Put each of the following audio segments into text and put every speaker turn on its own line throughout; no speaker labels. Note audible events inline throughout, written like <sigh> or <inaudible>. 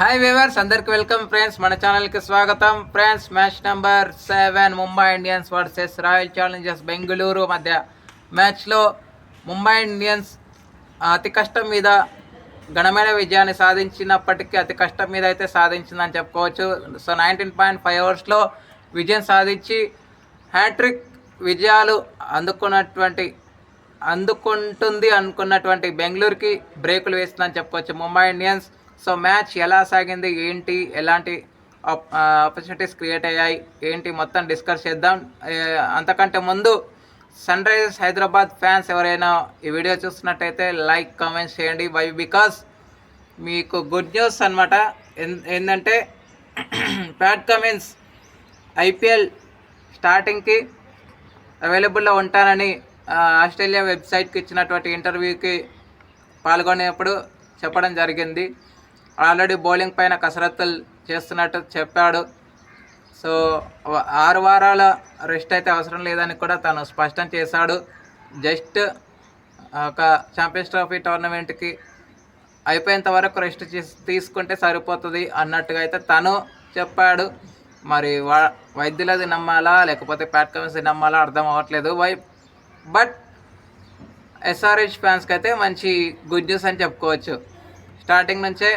Hi viewers అందరికి welcome friends మన ఛానల్కి స్వాగతం. Friends match number seven Mumbai Indians versus Royal Challengers Bengaluru మధ్య మ్యాచ్లో ముంబై ఇండియన్స్ అతి కష్టం మీద ఘనమైన విజయాన్ని సాధించినప్పటికీ అతి కష్టం మీద అయితే సాధించిందని చెప్పుకోవచ్చు. సో నైన్టీన్ పాయింట్ ఫైవ్ అవర్స్లో విజయం సాధించి హ్యాట్రిక్ విజయాలు అందుకున్నటువంటి అందుకుంటుంది అనుకున్నటువంటి బెంగళూరుకి బ్రేకులు వేస్తుందని చెప్పుకోవచ్చు. ముంబై ఇండియన్స్ సో మ్యాచ్ ఎలా సాగింది ఏంటి ఎలాంటి ఆపర్చునిటీస్ క్రియేట్ అయ్యాయి ఏంటి మొత్తం డిస్కస్ చేద్దాం. అంతకంటే ముందు సన్ రైజర్స్ హైదరాబాద్ ఫ్యాన్స్ ఎవరైనా ఈ వీడియో చూస్తున్నట్టయితే లైక్ కామెంట్స్ చేయండి. వై? బికాస్ మీకు గుడ్ న్యూస్ అనమాట ఏంటంటే <clears throat> ప్యాట్ కమిన్స్ ఐపీఎల్ స్టార్టింగ్కి అవైలబుల్లో ఉంటానని ఆస్ట్రేలియా వెబ్సైట్కి ఇచ్చినటువంటి ఇంటర్వ్యూకి పాల్గొనేప్పుడు చెప్పడం జరిగింది. ఆల్రెడీ బౌలింగ్ పైన కసరత్తులు చేస్తున్నట్టు చెప్పాడు. సో ఆరు వారాల రెస్ట్ అయితే అవసరం లేదని కూడా తను స్పష్టం చేశాడు. జస్ట్ ఒక ఛాంపియన్స్ ట్రోఫీ టోర్నమెంట్కి అయిపోయేంత వరకు రెస్ట్ తీసుకుంటే సరిపోతుంది అన్నట్టుగా అయితే తను చెప్పాడు. మరి వా వైద్యులది నమ్మాలా లేకపోతే ప్యాట్ కమిన్స్ నమ్మాలా అర్థం అవ్వట్లేదు. వై బట్ ఎస్ఆర్హెచ్ ఫ్యాన్స్కి అయితే మంచి గుడ్ న్యూస్ అని చెప్పుకోవచ్చు. స్టార్టింగ్ నుంచే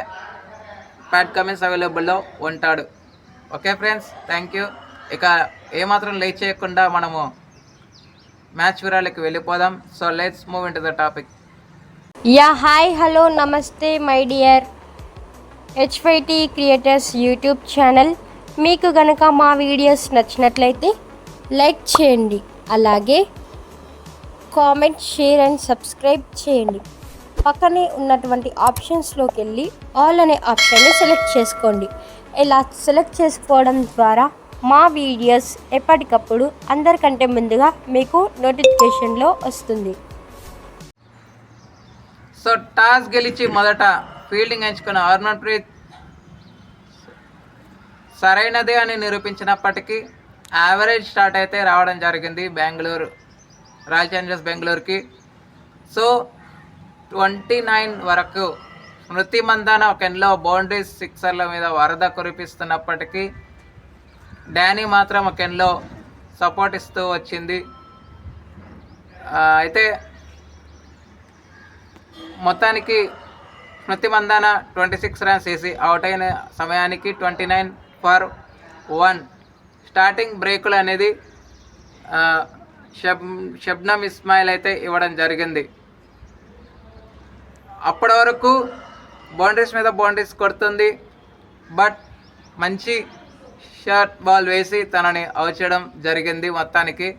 ప్యాట్ కమిన్స్ అవైలబుల్లో ఉంటాడు. Okay friends thank you. ఇక ఏమాత్రం లేట్ చేయకుండా మనము మ్యాచ్ వివరాలకి వెళ్ళిపోదాం. So let's move in to the topic.
Yeah hi hello నమస్తే my dear HYT creators YouTube channel. మీకు గనక మా వీడియోస్ నచ్చినట్లయితే లైక్ చేయండి. అలాగే కామెంట్ షేర్ అండ్ సబ్స్క్రైబ్ చేయండి. పక్కనే ఉన్నటువంటి ఆప్షన్స్లోకి వెళ్ళి ఆల్ అనే ఆప్షన్ని సెలెక్ట్ చేసుకోండి. ఇలా సెలెక్ట్ చేసుకోవడం ద్వారా మా వీడియోస్ ఎప్పటికప్పుడు అందరికంటే ముందుగా మీకు నోటిఫికేషన్లో వస్తుంది.
సో టాస్ గెలిచి మొదట ఫీల్డింగ్ ఎంచుకున్న హర్మన్ప్రీత్ సరైనదే అని నిరూపించినప్పటికీ యావరేజ్ స్టార్ట్ అయితే రావడం జరిగింది బెంగళూరు రాయల్ ఛాలెంజర్స్ బెంగళూరుకి సో ట్వంటీ నైన్ వరకు స్మృతి మందాన ఒక బౌండరీస్ సిక్సర్ల మీద వరద కురిపిస్తున్నప్పటికీ డానీ మాత్రం ఒక ఎన్లో సపోర్ట్ ఇస్తూ వచ్చింది. అయితే మొత్తానికి Smriti Mandhana twenty six runs వేసి అవుట్ అయిన సమయానికి twenty nine for one. Starting బ్రేకులు అనేది షబ్ షబ్నమ్ ఇస్మాయిల్ అయితే ఇవ్వడం జరిగింది. అప్పటి వరకు బౌండరీస్ మీద బౌండరీస్ కొడుతుంది. బట్ మంచి షార్ట్ బాల్ వేసి తనని అవుట్ చేయడం జరిగింది మొత్తానికి.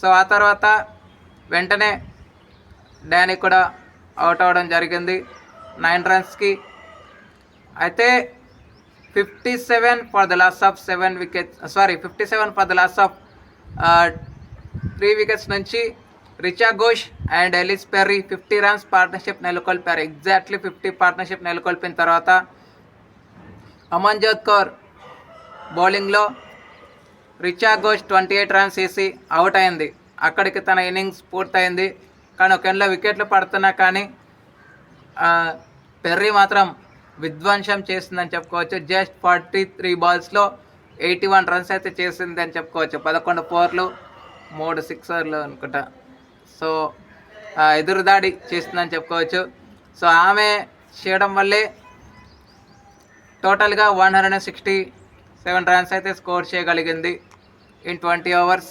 సో ఆ తర్వాత వెంటనే డానీ కూడా అవుట్ అవ్వడం జరిగింది. నైన్ రన్స్కి అయితే fifty seven for the loss of seven wickets sorry fifty seven for the loss of three wickets నుంచి Richa Ghosh and Ellyse Perry fifty runs partnership నెలకొల్పారు ఎగ్జాక్ట్లీ ఫిఫ్టీ పార్ట్నర్షిప్ నెలకొల్పిన తర్వాత అమన్జోత్ కౌర్ బౌలింగ్లో Richa Ghosh twenty eight runs వేసి out అయింది. అక్కడికి తన innings పూర్తయింది. కానీ ఒక ఎండ్లో వికెట్లు పడుతున్నా కానీ పెర్రీ మాత్రం విధ్వంసం చేసిందని చెప్పుకోవచ్చు. జస్ట్ ఫార్టీ త్రీ బాల్స్లో ఎయిటీ వన్ రన్స్ అయితే చేసింది అని చెప్పుకోవచ్చు. పదకొండు ఫోర్లు మూడు సిక్సర్లు అనుకుంటా. సో ఎదురుదాడి చేస్తుందని చెప్పుకోవచ్చు. సో ఆమె చేయడం వల్లే టోటల్గా one hundred and sixty seven runs అయితే స్కోర్ చేయగలిగింది ఇన్ ట్వంటీ అవర్స్.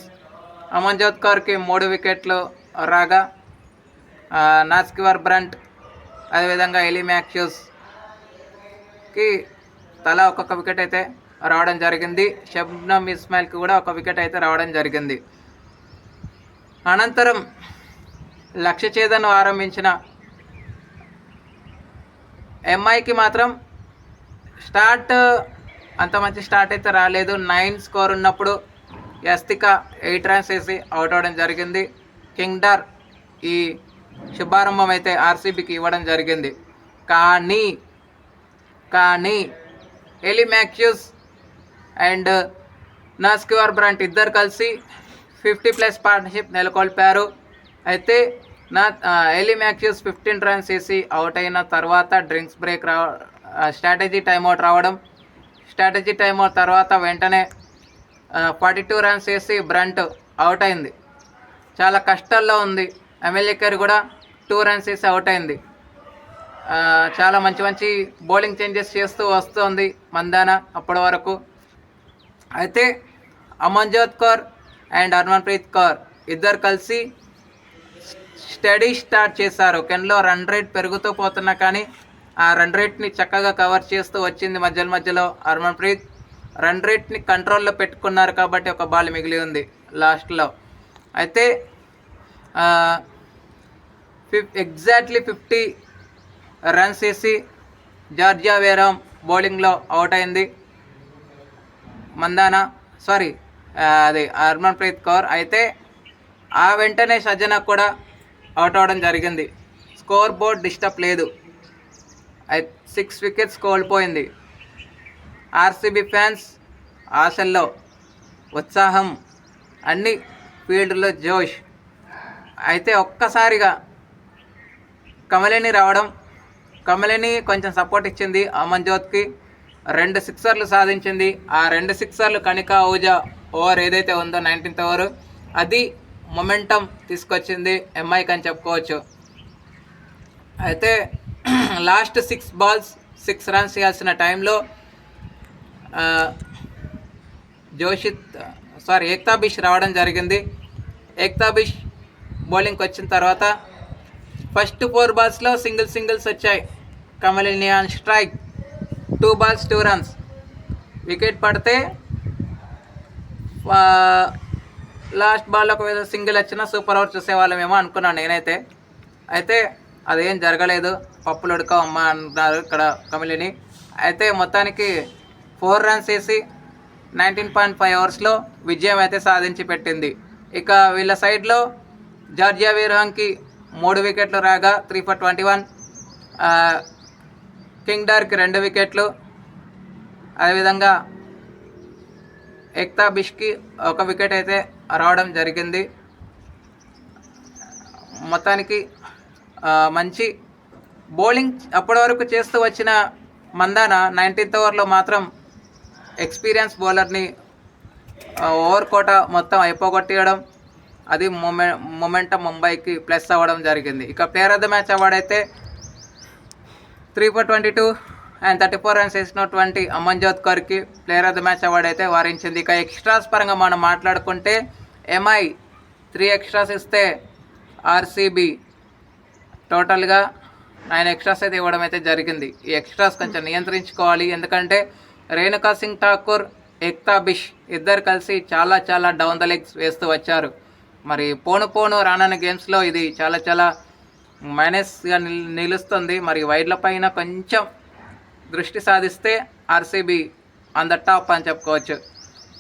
అమన్జోత్ కౌర్కి మూడు వికెట్లు రాగా నాస్కివర్ బ్రంట్ అదేవిధంగా ఎలిమాక్యూస్కి తలా ఒక్కొక్క వికెట్ అయితే రావడం జరిగింది. షబ్నమ్ ఇస్మాయిల్కి కూడా ఒక వికెట్ అయితే రావడం జరిగింది. అనంతరం లక్ష్య చేదను ఆరంభించిన ఎంఐకి మాత్రం స్టార్ట్ అంత మంచి స్టార్ట్ అయితే రాలేదు. నైన్ స్కోర్ ఉన్నప్పుడు యస్తిక ఎయిట్ రన్స్ వేసి అవుట్ అవ్వడం జరిగింది. కింగ్డర్ ఈ శుభారంభం అయితే ఆర్సీబీకి ఇవ్వడం జరిగింది. కానీ కానీ ఎలి మ్యాక్యూస్ అండ్ నాస్కివర్ బ్రాంట్ ఇద్దరు కలిసి ఫిఫ్టీ ప్లస్ పార్ట్నర్షిప్ నెలకొల్పారు. అయితే నా ఎలీ మ్యాక్యూస్ ఫిఫ్టీన్ రన్స్ వేసి అవుట్ అయిన తర్వాత డ్రింక్స్ బ్రేక్ రా స్ట్రాటజీ టైమ్అవుట్ రావడం. స్ట్రాటజీ టైమ్అవుట్ తర్వాత వెంటనే ఫార్టీ టూ రన్స్ వేసి బ్రంట్ అవుట్ అయింది. చాలా కష్టాల్లో ఉంది. ఎమ్మెల్యేకర్ కూడా టూ రన్స్ వేసి అవుట్ అయింది. చాలా మంచి మంచి బౌలింగ్ చేంజెస్ చేస్తూ వస్తుంది మందాన అప్పటి వరకు. అయితే అమన్జోత్ కౌర్ అండ్ హర్మన్ప్రీత్ కౌర్ ఇద్దరు కలిసి స్టడీ స్టార్ట్ చేశారు. కెన్లో రన్ రేట్ పెరుగుతూ పోతున్నా కానీ ఆ రన్ రేట్ని చక్కగా కవర్ చేస్తూ వచ్చింది మధ్యలో మధ్యలో హర్మన్ప్రీత్ రన్ రేట్ని కంట్రోల్లో పెట్టుకున్నారు కాబట్టి ఒక బాల్ మిగిలి ఉంది లాస్ట్లో. అయితే ఫిఫ్ ఎగ్జాక్ట్లీ ఫిఫ్టీ రన్స్ వేసి జార్జియా వేరామ్ బౌలింగ్లో అవుట్ అయింది. మందానా సారీ అది హర్మన్ప్రీత్ కౌర్. అయితే ఆ వెంటనే సజ్జన కూడా అవుట్ అవ్వడం జరిగింది. స్కోర్ బోర్డ్ డిస్టర్బ్ లేదు సిక్స్ వికెట్స్ కోల్పోయింది. ఆర్సీబీ ఫ్యాన్స్ ఆశల్లో ఉత్సాహం అన్ని ఫీల్డ్లో జోష్. అయితే ఒక్కసారిగా కమలిని రావడం కమలిని కొంచెం సపోర్ట్ ఇచ్చింది అమన్జోత్కి రెండు సిక్సర్లు సాధించింది. ఆ రెండు సిక్సర్లు కనిక ఊజా ఓవర్ ఏదైతే ఉందో నైన్టీన్త్ ఓవర్ అది మొమెంటం తీసుకొచ్చింది ఎంఐకి అని చెప్పుకోవచ్చు. అయితే last six balls six runs చేయాల్సిన టైంలో జోషిత్ సారీ ఏక్తాబిష్ రావడం జరిగింది. ఏక్తాబిష్ బౌలింగ్కి వచ్చిన తర్వాత ఫస్ట్ ఫోర్ బాల్స్లో సింగిల్ సింగిల్స్ వచ్చాయి. Kamalini on strike two balls two runs wicket పడితే లాస్ట్ బాల్ ఒకవేళ సింగిల్ వచ్చినా సూపర్ ఓవర్ చూసేవాళ్ళమేమో అనుకున్నాను నేనైతే. అయితే అదేం జరగలేదు. పప్పులు ఉడక అమ్మ అంటున్నారు ఇక్కడ కమిలిని. అయితే మొత్తానికి ఫోర్ రన్స్ వేసి నైన్టీన్ పాయింట్ ఫైవ్ అవర్స్లో విజయం అయితే సాధించి పెట్టింది. ఇక వీళ్ళ సైడ్లో జార్జియా వీరహంకి మూడు వికెట్లు రాగా త్రీ ఫర్ ట్వంటీ వన్. కింగ్డార్కి రెండు వికెట్లు. అదేవిధంగా ఎక్తా బిష్కి ఒక వికెట్ అయితే రావడం జరిగింది. మొత్తానికి మంచి బౌలింగ్ అప్పటి వరకు చేస్తూ వచ్చిన మందాన నైన్టీన్త్ ఓవర్లో మాత్రం ఎక్స్పీరియన్స్ బౌలర్ని ఓవర్ కోట మొత్తం అయిపోగొట్టేయడం అది మొమె మొమెంటం ముంబైకి ప్లస్ అవ్వడం జరిగింది. ఇక player of the match award అయితే three four twenty two and thirty four runs వేసినటువంటి Amanjot Karki player of the match award అయితే వారించింది. ఇక ఎక్స్ట్రాస్ పరంగా మనం మాట్లాడుకుంటే ఎంఐ త్రీ ఎక్స్ట్రాస్ ఇస్తే ఆర్సీబీ టోటల్గా నైన్ ఎక్స్ట్రాస్ అయితే ఇవ్వడం అయితే జరిగింది. ఈ ఎక్స్ట్రాస్ కొంచెం నియంత్రించుకోవాలి. ఎందుకంటే రేణుకా సింగ్ ఠాకూర్ ఎక్తా బిష్ ఇద్దరు కలిసి చాలా చాలా డౌన్ ద లెగ్స్ వేస్తూ వచ్చారు. మరి పోను పోను రానున్న గేమ్స్లో ఇది చాలా చాలా మైనస్గా నిలుస్తుంది. మరి వైడ్ల పైన కొంచెం దృష్టి సాధిస్తే ఆర్సీబీ ఆన్ ద టాప్ అని చెప్పుకోవచ్చు.